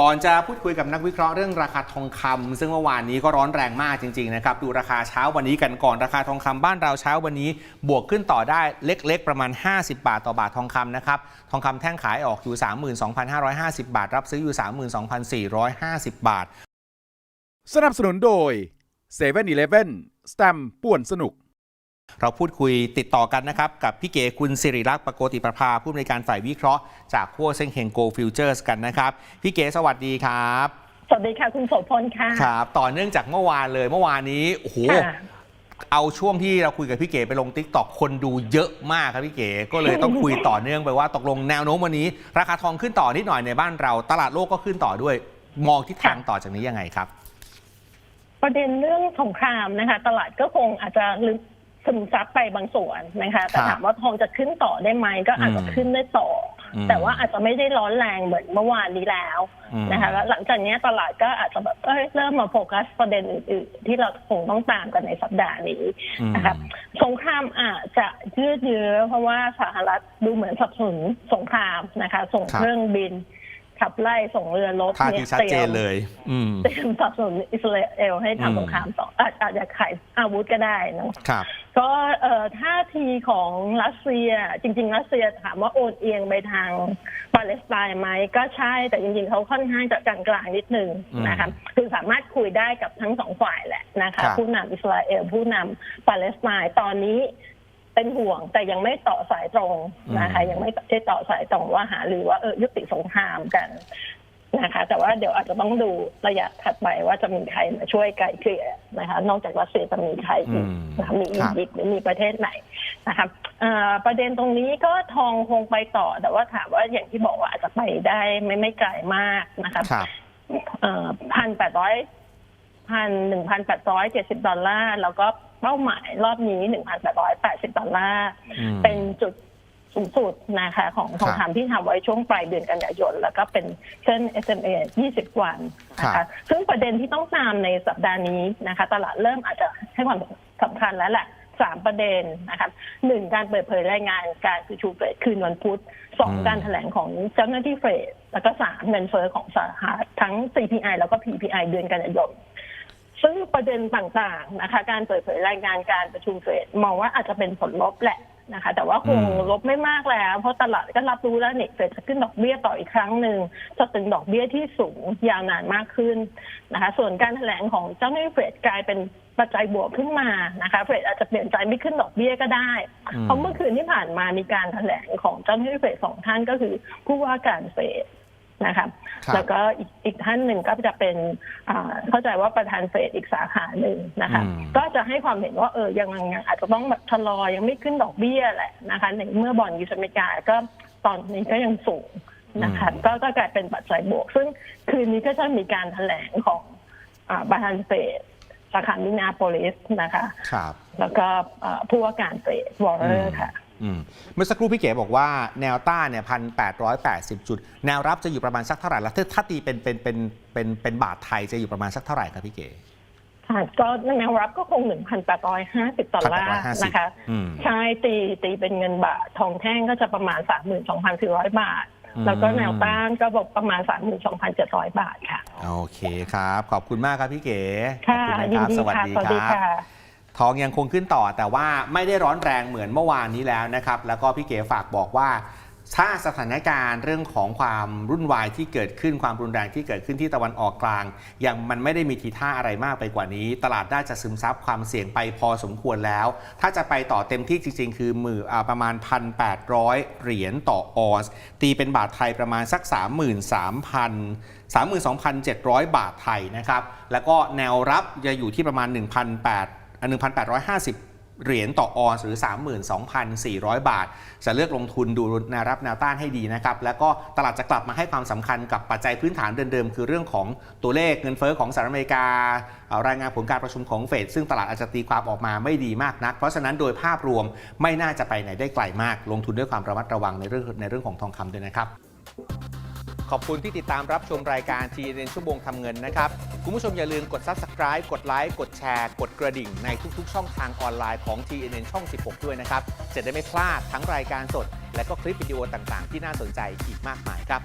ก่อนจะพูดคุยกับนักวิเคราะห์เรื่องราคาทองคำซึ่งเมื่อวานนี้ก็ร้อนแรงมากจริงๆนะครับดูราคาเช้าวันนี้กันก่อนราคาทองคำบ้านเราเช้าวันนี้ บวกขึ้นต่อได้เล็กๆ ประมาณ 50 บาทต่อบาททองคำนะครับทองคำแท่งขายออกอยู่ 32,550 บาท รับซื้ออยู่ 32,450 บาท สนับสนุนโดย7 e เ e ่ e อสแตมป่วนสนุก เราพูดคุยติดต่อกันนะครับ กับพี่เก๋คุณสิริลักษณ์ปโกติประภาผู้อำนวยการฝ่ายวิเคราะห์จากพวกเซ็งเฮงโกฟิวเจอร์สกันนะครับ พี่เก๋สวัสดีครับ สวัสดีค่ะ คุณโสพลค่ะ ครับ ต่อเนื่องจากเมื่อวานเลยเมื่อวานนี้โอ้โหค่ะเอาช่วงที่เราคุยกับพี่เก๋ไปลงทิกตอกคนดูเยอะมากครับพี่เก๋ก็เลยต้องคุยต่อเนื่องไปว่าตกลงแนวโน้มวันนี้ ราคาทองขึ้นต่อนิดหน่อยในบ้านเรา ตลาดโลกก็ขึ้นต่อด้วย มองทิศทางต่อจากนี้ยังไงครับ ประเด็นเรื่องสงครามนะคะ ตลาดก็คงอาจจะลึก ซึมซับไปบางส่วนนะคะแต่ครับถามว่าทองจะขึ้นต่อได้ไหมก็อาจจะอืมขึ้นได้ต่ออมแต่ว่าอาจจะไม่ได้ร้อนแรงเหมือนเมื่อวานนี้แล้วอืมนะคะแล้วหลังจากนี้ตลาดก็อาจจะแบบเอ้ยเริ่มมาโฟกัสประเด็นอื่นๆ ที่เราคงต้องตามกันในสัปดาห์นี้อืมนะครับสงครามอาจจะยืดเยื้อเพราะว่าสหรัฐดูเหมือนสนับสนุนสงครามนะคะ ส่งครับเครื่องบินขับไล่ส่งเรือรบท่าเนี่ทียชัดเตรีเจยนมเลยอืมเตรียมสนับสนุนอิสราเอลให้อืมทำสงครามต่ออาจอาจจะขายอาวุธก็ได้เนอะครับ ก็เอ่อท่าทีของรัสเซีย จริง ๆ รัสเซียถามว่าโอนเอียงไปทางปาเลสไตน์ไหมก็ใช่แต่จริง ๆเขาค่อนข้างจะกลางๆนิดนึงอืมนะคะคือสามารถคุยได้กับทั้งสองฝ่ายแหละนะครัคะบผู้นำอิสราเอลผู้นำปาเลสไตน์ตอนนี้เป็นห่วงแต่ยังไม่ต่อสายตรงนะคะยังไม่ได้ต่อสายตรงว่าหาหรือว่าเออยุติสงครามกัน นะคะ แต่ว่าเดี๋ยวอาจจะต้องดูระยะถัดไปว่าจะมีใครมาช่วยไกลเกลี่ยนะคะ นอกจากรัสเซียจะมีใครอีกอืมนะคะมีอีครับยิปต์หรือมีประเทศไหนนะคะเอ่อประเด็นตรงนี้ก็ทองคงไปต่อ แต่ว่าถามว่าอย่างที่บอกว่าอาจจะไปได้ไม่ไม่ไกลมากนะคะครับพันแปดร้อยพันหนึ่งพันแปดร้อยเจ็ดสิบดอลลาร์ แล้วก็เป้าหมายรอบนี้หนึ่งพันแปดร้อยแปดสิบดอลลาร์อืมเป็นจุด สูงสุดนะคะ ของทองครับคำที่ทำไว้ช่วงปลายเดือนกันยายน แล้วก็เป็นเส้น SMA 20 วันนะครัคะบ ซึ่งประเด็นที่ต้องตามในสัปดาห์นี้นะคะ ตลาดเริ่มอาจจะให้ความสำคัญแล้วแหละสามประเด็นนะคะหนึ่งการเปิดเผยรายงานการประชุมเฟดคืนวันพุธสองอืม การแถลงของเจ้าหน้าที่เฟดแล้วก็สามเงินเฟ้อของสหรัฐทั้ง CPI แล้วก็ PPI เดือนกันยายน ซึ่งประเด็นต่างๆนะคะ การเปิดเผยรายงานการประชุมเฟดมองว่าอาจจะเป็นผลลบแหละ นะคะ แต่ว่าคงอืมลบไม่มากแล้ว เพราะตลาดก็รับรู้แล้วเนี่ยเฟดจะขึ้นดอกเบี้ยต่ออีกครั้งหนึ่งจะตึงดอกเบี้ยที่สูงยาวนานมากขึ้นนะคะ ส่วนการแถลงของเจ้าหน้าที่เฟดกลายเป็นปัจจัยบวกขึ้นมานะคะเฟดอาจจะเปลี่ยนใจไม่ขึ้นดอกเบี้ยก็ได้อืมเพราะเมื่อคืนที่ผ่านมามีการแถลงของเจ้าหน้าที่เฟดสองท่านก็คือผู้ว่าการเฟด นะคะครับ แล้วก็อีกอีกท่านหนึ่งก็จะเป็นอ่าเข้าใจว่าประธานเฟดอีกสาขาหนึ่งนะคะ อืม ก็จะให้ความเห็นว่าเออยังยังอาจจะต้องแบบชะลอยังไม่ขึ้นดอกเบี้ยแหละนะคะในเมื่อบอลยูสอเมริกาก็ตอนนี้ก็ยังสูงนะคะก็ก็กลายเป็นปัจจัยบวก ซึ่งคืนนี้ก็จะมีการแถลงของอาประธานเฟดสาขามินาโปลิสนะคะ ครับ แล้วก็อ่าผู้ว่าการเฟดวอร์เรอร์ค่ะอืม เมื่อสักครู่พี่เก๋บอกว่าแนวต้านเนี่ยพันแปดร้อยแปดสิบจุด แนวรับจะอยู่ประมาณสักเท่าไหร่แล้วถ้าถ้าตีเป็นเป็นเป็นเป็นเป็นบาทไทยจะอยู่ประมาณสักเท่าไหร่ครับพี่เก๋ค่ะก็แนวรับก็คง 1,850ดอลลาร์1,850นะคะอืมใช่ตีตีเป็นเงินบาท ทองแท่งก็จะประมาณ 32,400 บาทอืมแล้วก็แนวต้านก็บอกประมาณ 32,700 บาทค่ะ โอเคครับ ขอบคุณมากครับพี่เก๋ค่ะขอบยิณนนะดีสวัสค่ะดีสวัสคดีรับค่ะ ทองยังคงขึ้นต่อแต่ว่าไม่ได้ร้อนแรงเหมือนเมื่อวานนี้แล้วนะครับ แล้วก็พี่เก๋ฝากบอกว่า ถ้าสถานการณ์เรื่องของความรุ่นวายที่เกิดขึ้นความรุนแรงที่เกิดขึ้นที่ตะวันออกกลาง ยังมันไม่ได้มีทีท่าอะไรมากไปกว่านี้ ตลาดน่าจะซึมซับความเสี่ยงไปพอสมควรแล้ว ถ้าจะไปต่อเต็มที่จริง ๆ คือมืออประมาณ 1,800 เหรียญต่อออนซ์ตีเป็นบาทไทยประมาณสัก 33,000 32,700 บาทไทยนะครับแล้วก็แนวรับจะอยู่ที่ประมาณ 1,800 1,850 เหรียญต่อออนซ์หรือ 32,400 บาท จะเลือกลงทุนดูแนวรับแนวต้านให้ดีนะครับ แล้วก็ตลาดจะกลับมาให้ความสำคัญกับปัจจัยพื้นฐานเดิมๆ คือเรื่องของตัวเลขเงินเฟ้อของสหรัฐอเมริการายงานผลการประชุมของเฟดซึ่งตลาดอาจจะตีความออกมาไม่ดีมากนัก เพราะฉะนั้นโดยภาพรวมไม่น่าจะไปไหนได้ไกลมาก ลงทุนด้วยความระมัดระวังในเรื่องในเรื่องของทองคำด้วยนะครับ ขอบคุณที่ติดตามรับชมรายการ TNN ชั่วโมงทำเงินนะครับ คุณผู้ชมอย่าลืมกด Subscribe กดไลค์กดแชร์กดกระดิ่งในทุกๆ ช่องทางออนไลน์ของ TNN ช่อง 16 ด้วยนะครับจะได้ไม่พลาดทั้งรายการสด และก็คลิปวิดีโอต่างๆ ที่น่าสนใจอีกมากมายครับ